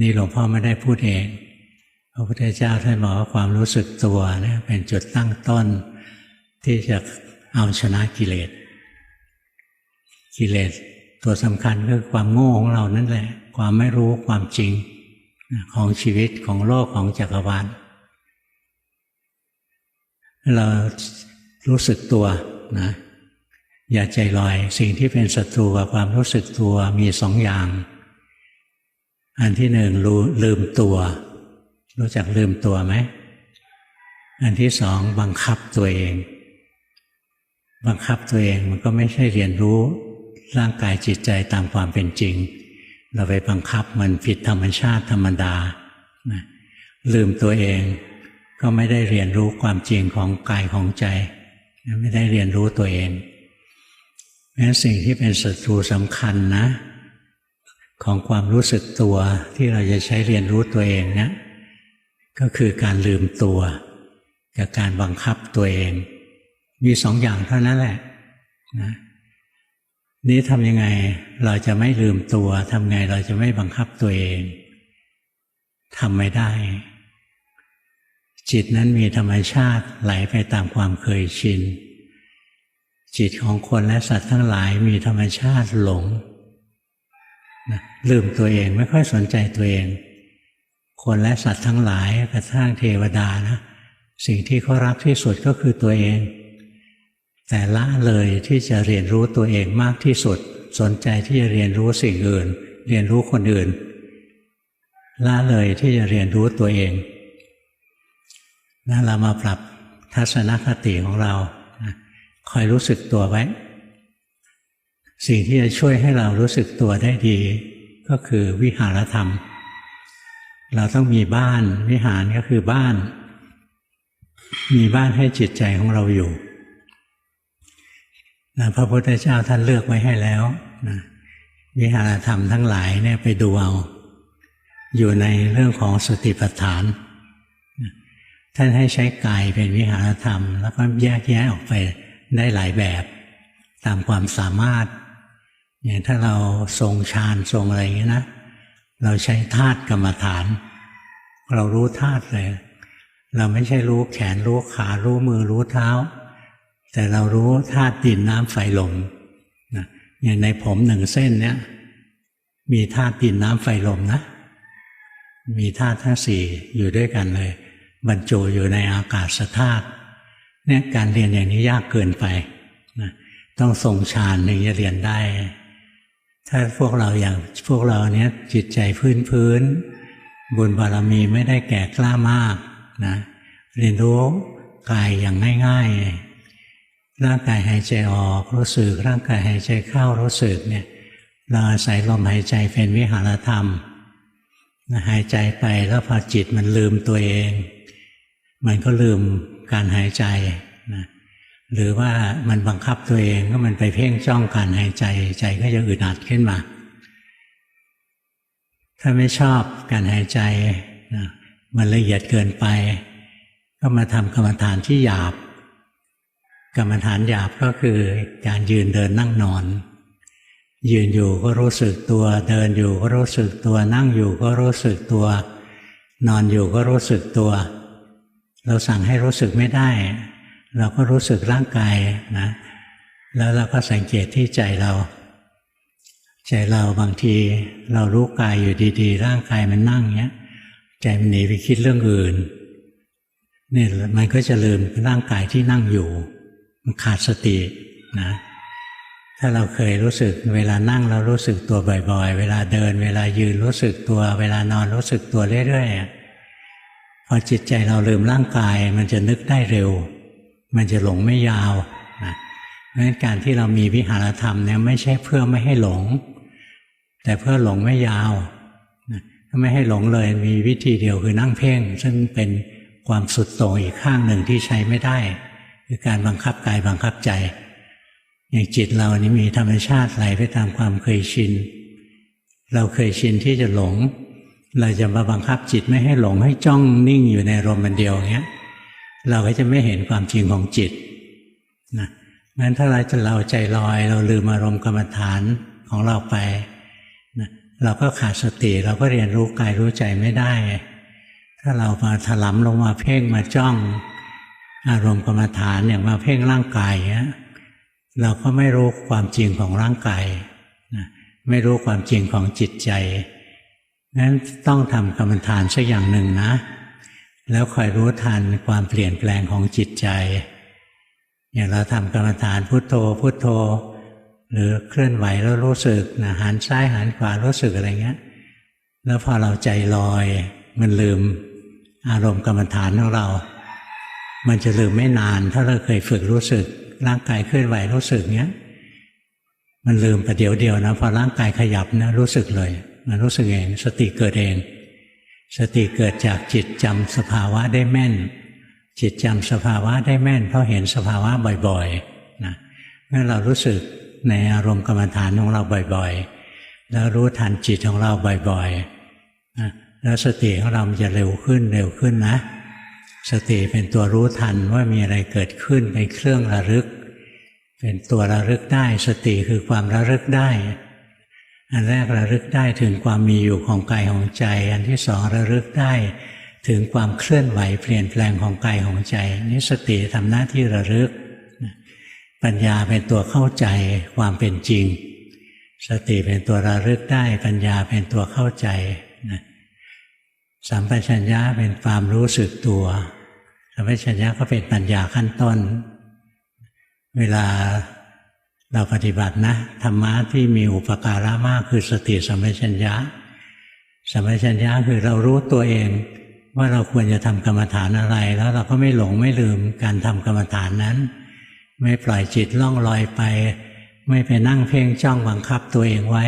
นี่หลวงพ่อไม่ได้พูดเอง พระพุทธเจ้าท่านบอกว่าความรู้สึกตัวเนี่ยเป็นจุดตั้งต้น ที่จะเอาชนะกิเลส กิเลสตัวสำคัญก็คือความโง่ของเรานั่นแหละ ความไม่รู้ความจริงของชีวิตของโลกของจักรวาลเรารู้สึกตัวนะอย่าใจลอย สิ่งที่เป็นศัตรูกับความรู้สึกตัวมีสองอย่าง อันที่หนึ่งรู้ลืมตัว รู้จักลืมตัวไหม อันที่สองบังคับตัวเอง บังคับตัวเองมันก็ไม่ใช่เรียนรู้ร่างกายจิตใจตามความเป็นจริง เราไปบังคับมันผิดธรรมชาติธรรมดานะลืมตัวเองก็ไม่ได้เรียนรู้ความจริงของกายของใจ ไม่ได้เรียนรู้ตัวเองแม้นสิ่งที่เป็นศัตรูสำคัญนะ ของความรู้สึกตัวที่เราจะใช้เรียนรู้ตัวเองเนะี่ยก็คือการลืมตัวกับการบังคับตัวเอง มีสองอย่างเท่านั้นแหละนะนี้ทำยังไงเราจะไม่ลืมตัวทำไงเราจะไม่บังคับตัวเองทำไม่ได้ จิตนั้นมีธรรมชาติไหลไปตามความเคยชิน จิตของคนและสัตว์ทั้งหลายมีธรรมชาติหลง นะลืมตัวเองไม่ค่อยสนใจตัวเอง คนและสัตว์ทั้งหลายกระทั่งเทวดานะสิ่งที่เขารักที่สุดก็คือตัวเอง แต่ละเลยที่จะเรียนรู้ตัวเองมากที่สุด สนใจที่จะเรียนรู้สิ่งอื่น เรียนรู้คนอื่น ละเลยที่จะเรียนรู้ตัวเองนะเรามาปรับทัศนคติของเราคอยรู้สึกตัวไว้ สิ่งที่จะช่วยให้เรารู้สึกตัวได้ดี ก็คือวิหารธรรม เราต้องมีบ้านวิหารก็คือบ้าน มีบ้านให้จิตใจของเราอยู่นะพระพุทธเจ้าท่านเลือกไว้ให้แล้วนะวิหารธรรมทั้งหลายเนี่ยไปดูเอา อยู่ในเรื่องของสติปัฏฐานนะท่านให้ใช้กายเป็นวิหารธรรม แล้วก็แยกแยะออกไปได้หลายแบบ ตามความสามารถ อย่างถ้าเราทรงฌานทรงอะไรอย่างนี้นะ เราใช้ธาตุกรรมฐาน เรารู้ธาตุเลย เราไม่ใช่รู้แขนรู้ขารู้มือรู้เท้า แต่เรารู้ธาตุดินน้ำไฟลมนะอย่างในผมหนึ่งเส้นเนี้ยมีธาตุดินน้ำไฟลมนะ มีธาตุทั้งสี่อยู่ด้วยกันเลย บรรจุอยู่ในอากาศธาตุเนี่ยการเรียนอย่างนี้ยากเกินไปนะต้องทรงฌานถึงจะเรียนได้ ถ้าพวกเราอย่างพวกเราเนี้ยจิตใจพื้นพื้น บุญบารมีไม่ได้แก่กล้ามากนะเรียนรู้กายอย่างง่ายๆ ร่างกายหายใจออกรู้สึก ร่างกายหายใจเข้ารู้สึกเนี่ยเราอาศัยลมหายใจเป็นวิหารธรรมหายใจไปแล้วพอจิตมันลืมตัวเอง มันก็ลืมการหายใจ หรือว่ามันบังคับตัวเองก็มันไปเพ่งจ้องการหายใจใจก็จะอึดอัดขึ้นมา ถ้าไม่ชอบการหายใจนะมันละเอียดเกินไป ก็มาทำกรรมฐานที่หยาบ กรรมฐานหยาบก็คือการยืนเดินนั่งนอน ยืนอยู่ก็รู้สึกตัว เดินอยู่ก็รู้สึกตัว นั่งอยู่ก็รู้สึกตัว นอนอยู่ก็รู้สึกตัว เราสั่งให้รู้สึกไม่ได้ เราก็รู้สึกร่างกายนะ แล้วเราก็สังเกตที่ใจเรา ใจเราบางทีเรารู้กายอยู่ดีๆ ร่างกายมันนั่งเงี้ย ใจมันหนีไปคิดเรื่องอื่นนี่มันก็จะลืมร่างกายที่นั่งอยู่ มันขาดสตินะ ถ้าเราเคยรู้สึกเวลานั่งเรารู้สึกตัวบ่อยๆ เวลาเดิน เวลายืนรู้สึกตัว เวลานอนรู้สึกตัวเรื่อยๆพอจิตใจเราลืมร่างกายมันจะนึกได้เร็ว มันจะหลงไม่ยาวนะเพราะฉะนั้นการที่เรามีวิหารธรรมเนี่ยไม่ใช่เพื่อไม่ให้หลง แต่เพื่อหลงไม่ยาวถ้าไม่ให้หลงเลยมีวิธีเดียวคือนั่งเพ่ง ซึ่งเป็นความสุดโต่งอีกข้างหนึ่งที่ใช้ไม่ได้ คือการบังคับกายบังคับใจ อย่างจิตเรานี่มีธรรมชาติไหลไปตามความเคยชิน เราเคยชินที่จะหลง เราจะมาบังคับจิตไม่ให้หลงให้จ้องนิ่งอยู่ในรมมันเดียวเงี้ย เราก็จะไม่เห็นความจริงของจิตนะงั้นถ้าเราจะเราใจลอย เราลืมอารมณ์กรรมฐานของเราไปนะเราก็ขาดสติเราก็เรียนรู้กายรู้ใจไม่ได้ ถ้าเรามาถลำลงมาเพ่งมาจ้อง อารมณ์กรรมฐานอย่างมาเพ่งร่างกายเนี้ยเราก็ไม่รู้ความจริงของร่างกายนะไม่รู้ความจริงของจิตใจงั้นต้องทำกรรมฐานสักอย่างหนึ่งนะ แล้วคอยรู้ทันความเปลี่ยนแปลงของจิตใจอย่างเราทำกรรมฐานพุทโธพุทโธ หรือเคลื่อนไหวแล้วรู้สึกนะหันซ้ายหันขวารู้สึกอะไรเงี้ย แล้วพอเราใจลอย มันลืมอารมณ์กรรมฐานของเรา มันจะลืมไม่นาน ถ้าเราเคยฝึกรู้สึก ร่างกายเคลื่อนไหวรู้สึกเนี้ย มันลืมประเดี๋ยวเดียวนะพอร่างกายขยับนะรู้สึกเลย มันรู้สึกเองสติเกิดเอง สติเกิดจากจิตจำสภาวะได้แม่น จิตจำสภาวะได้แม่น เพราะเห็นสภาวะบ่อยๆนะเมื่อเรารู้สึกในอารมณ์กรรมฐานของเราบ่อยๆ แล้วรู้ทันจิตของเราบ่อยๆนะแล้วสติของเราจะเร็วขึ้นเร็วขึ้นนะ สติเป็นตัวรู้ทันว่ามีอะไรเกิดขึ้นในเครื่องระลึก เป็นตัวระลึกได้ สติคือความระลึกได้ อันแรกระลึกได้ถึงความมีอยู่ของกายของใจ อันที่สองระลึกได้ถึงความเคลื่อนไหวเปลี่ยนแปลงของกายของใจนี่สติทำหน้าที่ระลึก ปัญญาเป็นตัวเข้าใจความเป็นจริง สติเป็นตัวระลึกได้ ปัญญาเป็นตัวเข้าใจนะสัมปชัญญะเป็นความรู้สึกตัว สัมปชัญญะก็เป็นปัญญาขั้นต้น เวลา เราปฏิบัตินะธรรมะที่มีอุปการะมากคือสติสัมปชัญญะสัมปชัญญะคือเรารู้ตัวเอง ว่าเราควรจะทำกรรมฐานอะไร แล้วเราก็ไม่หลงไม่ลืมการทำกรรมฐานนั้น ไม่ปล่อยจิตล่องลอยไป ไม่ไปนั่งเพ่งจ้องบังคับตัวเองไว้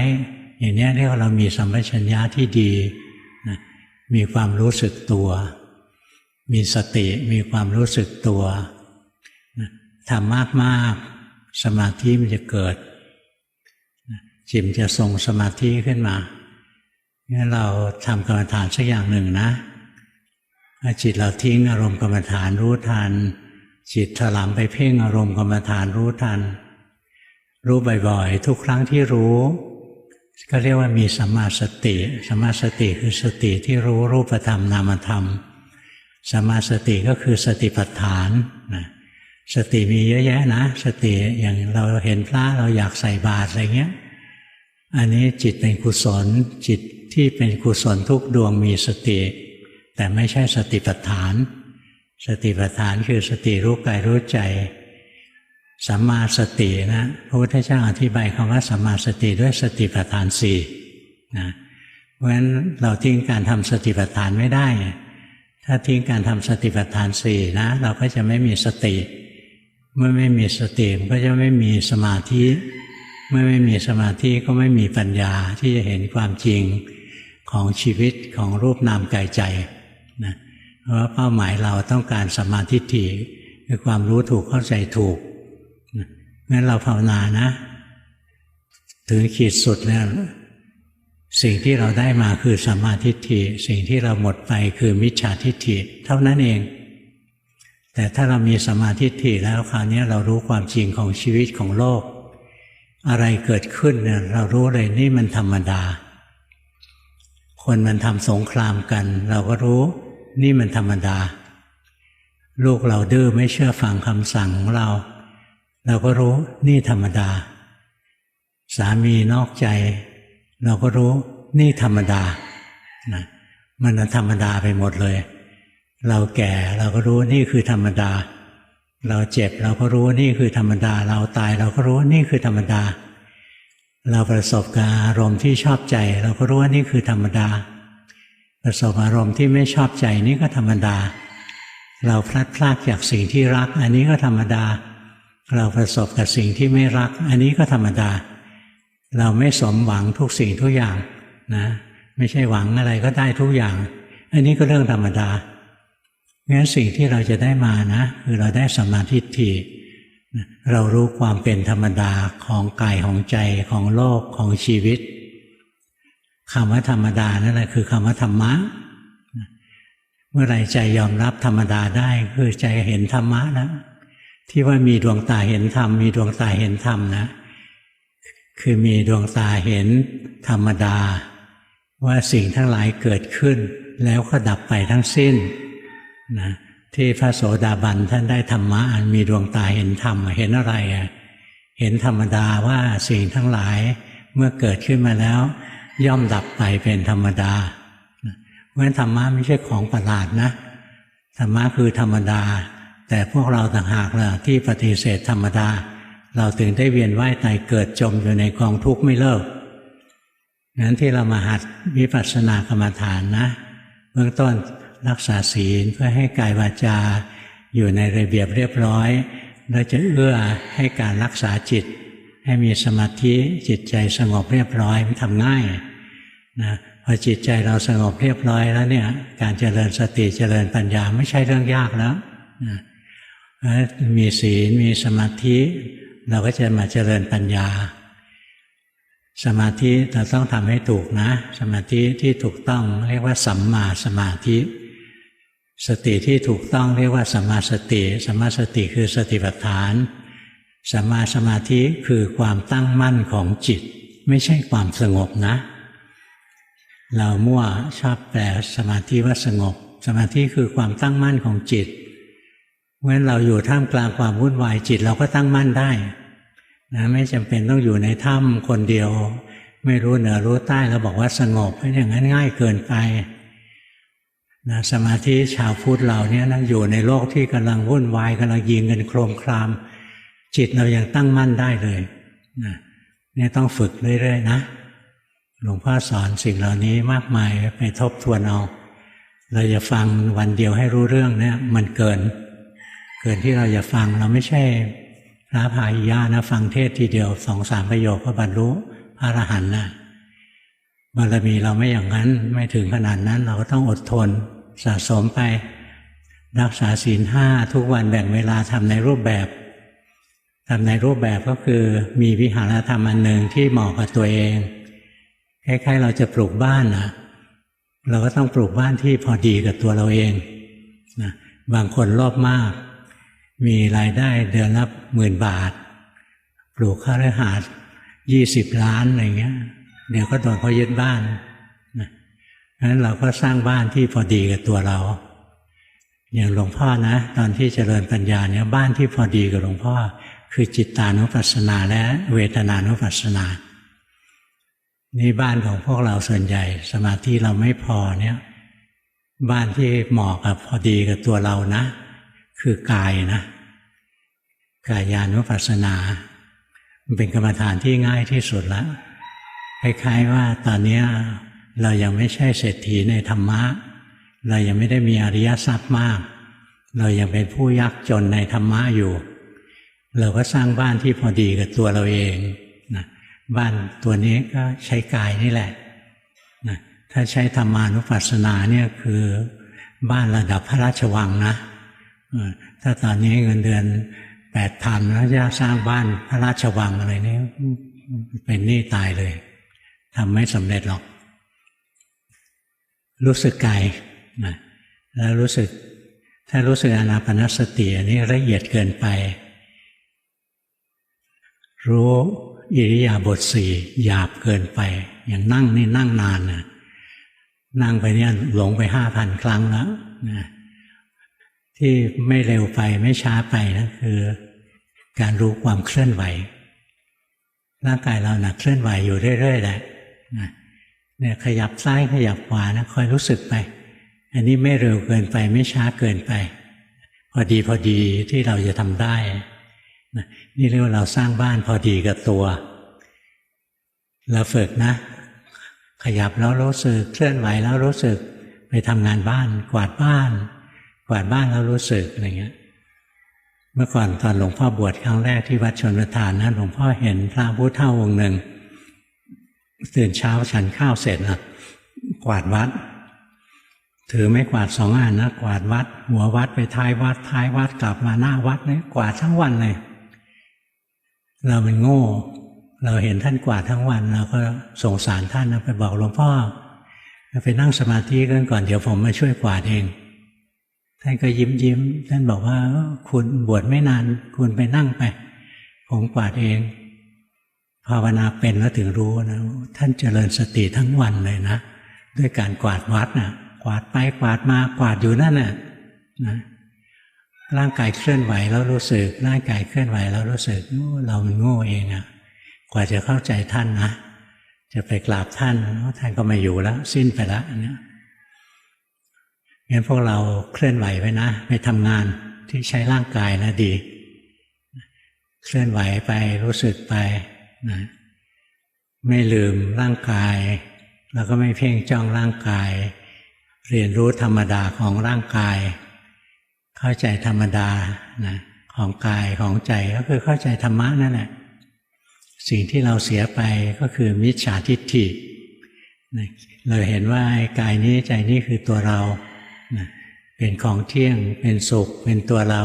อย่างนี้เรียกว่าเรามีสัมปชัญญะที่ดีนะมีความรู้สึกตัว มีสติมีความรู้สึกตัวทำมากๆ สมาธิมันจะเกิด จิมจะส่งสมาธิขึ้นมางั้นเราทำกรรมฐานสักอย่างหนึ่งนะจิตเราทิ้งอารมณ์กรรมฐานรู้ทัน จิตถลำไปเพ่งอารมณ์กรรมฐานรู้ทัน รู้บ่อยๆ ทุกครั้งที่รู้ ก็เรียกว่ามีสัมมาสติสัมมาสติคือสติที่รู้รูปธรรมนามธรรมสัมมาสติก็คือสติปัฏฐานนะ สติมีเยอะแยะนะ สติอย่างเราเห็นพระเราอยากใส่บาตรอะไรเงี้ย อันนี้จิตเป็นกุศล จิตที่เป็นกุศลทุกดวงมีสติ แต่ไม่ใช่สติปัฏฐาน สติปัฏฐานคือสติรู้กายรู้ใจสัมมาสตินะพระพุทธเจ้าอธิบายคำว่าสัมมาสติด้วยสติปัฏฐานสี่นะเพราะฉะนั้นเราทิ้งการทำสติปัฏฐานไม่ได้ ถ้าทิ้งการทำสติปัฏฐานสี่นะ เราก็จะไม่มีสติ เมื่อไม่มีสติก็จะไม่มีสมาธิ เมื่อไม่มีสมาธิก็ไม่มีปัญญาที่จะเห็นความจริงของชีวิตของรูปนามกายใจนะเพราะว่าเป้าหมายเราต้องการสมาธิถี่คือความรู้ถูกเข้าใจถูกงั้นเราภาวนานะ ถึงขีดสุดแล้วสิ่งที่เราได้มาคือสมาธิิสิ่งที่เราหมดไปคือมิจฉาทิฏฐิ เท่านั้นเอง แต่ถ้าเรามีสมาธิิแล้วคราวนี้เรารู้ความจริงของชีวิตของโลก อะไรเกิดขึ้นเนี่ยเรารู้เลยนี่มันธรรมดา คนมันทำสงครามกัน เราก็รู้นี่มันธรรมดา ลูกเราดื้อไม่เชื่อฟังคำสั่งของเรา เราก็รู้นี่ธรรมดา สามีนอกใจ เราก็รู้นี่ธรรมดานะมันธรรมดาไปหมดเลย เราแก่เราก็รู้นี่คือธรรมดา เราเจ็บเราก็รู้นี่คือธรรมดา เราตายเราก็รู้นี่คือธรรมดา เราประสบกับอารมณ์ที่ชอบใจ เราก็รู้ว่านี่คือธรรมดา ประสบอารมณ์ที่ไม่ชอบใจนี่ก็ธรรมดา เราพลัดพรากจากสิ่งที่รัก อันนี้ก็ธรรมดา เราประสบกับสิ่งที่ไม่รัก อันนี้ก็ธรรมดา เราไม่สมหวังทุกสิ่งทุกอย่างนะ ไม่ใช่หวังอะไรก็ได้ทุกอย่าง อันนี้ก็เรื่องธรรมดา งั้นสิ่งที่เราจะได้มานะ คือเราได้สมาธิทีเรารู้ความเป็นธรรมดาของกายของใจของโลกของชีวิตคำว่าธรรมดานั่นแหละคือคำว่าธรรมะเมื่อไรใจยอมรับธรรมดาได้คือใจเห็นธรรมะแล้วที่ว่ามีดวงตาเห็นธรรม มีดวงตาเห็นธรรมนะ คือมีดวงตาเห็นธรรมดา ว่าสิ่งทั้งหลายเกิดขึ้น แล้วก็ดับไปทั้งสิ้น นะที่พระโสดาบันท่านได้ธรรมะอันมีดวงตาเห็นธรรมเห็นอะไรเห็นธรรมดาว่าสิ่งทั้งหลายเมื่อเกิดขึ้นมาแล้ว ย่อมดับไปเป็นธรรมดาเพราะฉะนั้นธรรมะไม่ใช่ของประหลาดนะธรรมะคือธรรมดา แต่พวกเราต่างหากล่ะที่ปฏิเสธธรรมดา เราถึงได้เวียนว่ายตายเกิดจมอยู่ในกองทุกข์ไม่เลิกนั้นที่เรามาหัดวิปัสสนากรรมฐานนะ เบื้องต้น รักษาศีลเพื่อให้กายวาจา อยู่ในระเบียบเรียบร้อยเราจะเอื้อให้การรักษาจิต ให้มีสมาธิจิตใจสงบเรียบร้อยมันทำง่ายนะพอจิตใจเราสงบเรียบร้อยแล้วเนี่ยการเจริญสติเจริญปัญญาไม่ใช่เรื่องยากแล้วนะมีศีลมีสมาธิ เราก็จะมาเจริญปัญญา สมาธิเราต้องทำให้ถูกนะ สมาธิที่ถูกต้องเรียกว่าสัมมาสมาธิ สติที่ถูกต้องเรียกว่าสัมมาสติสัมมาสติคือสติปัฏฐานสัมมาสมาธิคือความตั้งมั่นของจิต ไม่ใช่ความสงบนะ เรามั่วชอบแปลสมาธิว่าสงบ สมาธิคือความตั้งมั่นของจิตเมื่อเราอยู่ท่ามกลางความวุ่นวายจิตเราก็ตั้งมั่นได้นะไม่จำเป็นต้องอยู่ในถ้ำคนเดียว ไม่รู้เหนือรู้ใต้แล้วบอกว่าสงบไม่อย่างนั้นง่ายเกินไป นะสมาธิชาวพุทธเราเนี่ยนะอยู่ในโลกที่กำลังวุ่นวายกำลังยิงกันโครมคราม จิตเรายังตั้งมั่นได้เลยนะนี่ต้องฝึกเรื่อยๆนะหลวงพ่อสอนสิ่งเหล่านี้มากมายไปทบทวนเอาเราจะฟังวันเดียวให้รู้เรื่องเนี่ย มันเกิน เกินที่เราจะฟังเราไม่ใช่พระพายยานะ ฟังเทศทีเดียวสองสามประโยคก็บรรลุพระอรหันต์นะ บารมีเราไม่อย่างนั้นไม่ถึงขนาดนั้นเราก็ต้องอดทนสะสมไป รักษาศีลห้าทุกวันแบ่งเวลาทำในรูปแบบทำในรูปแบบก็คือมีวิหารธรรมอันหนึ่งที่เหมาะกับตัวเองคล้ายๆเราจะปลูกบ้านนะเราก็ต้องปลูกบ้านที่พอดีกับตัวเราเองนะบางคนรอบมาก มีรายได้เดือนละหมื่นบาท ปลูกค่าเรือหาดยี่สิบล้านอะไรเงี้ย เดี๋ยวก็โดนเขายึดบ้านนะนั้นเราก็สร้างบ้านที่พอดีกับตัวเรา อย่างหลวงพ่อนะ ตอนที่เจริญปัญญาเนี่ยบ้านที่พอดีกับหลวงพ่อ คือจิตตานุปัสสนาและเวทนานุปัสสนานี่บ้านของพวกเราส่วนใหญ่ สมาธิเราไม่พอเนี่ย บ้านที่เหมาะกับพอดีกับตัวเรานะ คือกายนะกายานุปัสสนามันเป็นกรรมฐานที่ง่ายที่สุดแล้ว คล้ายๆว่าตอนนี้เรายังไม่ใช่เศรษฐีในธรรมะ เรายังไม่ได้มีอริยทรัพย์มาก เรายังเป็นผู้ยากจนในธรรมะอยู่ เราก็สร้างบ้านที่พอดีกับตัวเราเองนะบ้านตัวนี้ก็ใช้กายนี่แหละนะถ้าใช้ธรรมานุปัสสนาเนี่ยคือบ้านระดับพระราชวังนะถ้าตอนนี้เงินเดือนแปดพันแล้วจะสร้างบ้านพระราชวังอะไรนี่เป็นหนี้ตายเลย ทำไม่สำเร็จหรอก รู้สึกกายนะแล้วรู้สึก ถ้ารู้สึกอนาปนสติอันนี้ละเอียดเกินไป รู้อิริยาบถสี่หยาบเกินไป อย่างนั่งนี่นั่งนานนะนั่งไปเนี่ยหลงไปห้าพันครั้งแล้วนะที่ไม่เร็วไปไม่ช้าไปนะคือ การรู้ความเคลื่อนไหวร่างกายเรานะเคลื่อนไหวอยู่เรื่อยๆแหละ เนี่ยขยับซ้ายขยับขวานะคอยรู้สึกไป อันนี้ไม่เร็วเกินไปไม่ช้าเกินไป พอดีพอดีที่เราจะทำได้นี่เรียกว่าเราสร้างบ้านพอดีกับตัว เราฝึกนะ ขยับแล้วรู้สึกเคลื่อนไหวแล้วรู้สึก ไปทำงานบ้าน กวาดบ้าน กวาดบ้านแล้วรู้สึกอะไรเงี้ยเมื่อก่อนตอนหลวงพ่อบวชครั้งแรกที่วัดชนประทานนะหลวงพ่อเห็นพระพุทธเท่าองค์หนึ่ง ตื่นเช้าฉันข้าวเสร็จนะกวาดวัด ถือไม่กวาดสองอันนะกวาดวัด หัววัดไปท้ายวัด ท้ายวัดกลับมาหน้าวัดเนี่ยกวาดทั้งวันเลยเราเป็นโง่ เราเห็นท่านกวาดทั้งวันเราก็สงสารท่านนะไปบอกหลวงพ่อไปนั่งสมาธิกันก่อนเดี๋ยวผมมาช่วยกวาดเองท่านก็ยิ้มยิ้มท่านบอกว่าคุณบวชไม่นาน คุณไปนั่งไป ผมกวาดเอง ภาวนาเป็นแล้วถึงรู้นะ ท่านเจริญสติทั้งวันเลยนะ ด้วยการกวาดวัดน่ะ กวาดไปกวาดมากวาดอยู่นั่นน่ะนะร่างกายเคลื่อนไหวแล้วรู้สึก ร่างกายเคลื่อนไหวแล้วรู้สึกเรามันโง่เองอะกว่าจะเข้าใจท่านนะจะไปกราบท่านท่านก็ไม่อยู่แล้ว สิ้นไปแล้วอันเนี้ยงั้นพวกเราเคลื่อนไหวไว้นะ ไปทำงานที่ใช้ร่างกายนะดี เคลื่อนไหวไปรู้สึกไป นะไม่ลืมร่างกาย แล้วก็ไม่เพ่งจ้องร่างกาย เรียนรู้ธรรมดาของร่างกาย เข้าใจธรรมดานะของกายของใจก็คือเข้าใจธรรมะนั่นแหละสิ่งที่เราเสียไปก็คือมิจฉาทิฏฐินะเราเห็นว่ากายนี้ใจนี้คือตัวเรานะเป็นของเที่ยง เป็นสุข เป็นตัวเรา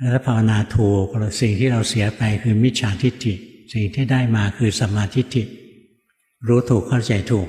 แล้วภาวนาถูกสิ่งที่เราเสียไปคือมิจฉาทิฏฐิ สิ่งที่ได้มาคือสมมาทิฏฐิ รู้ถูกเข้าใจถูก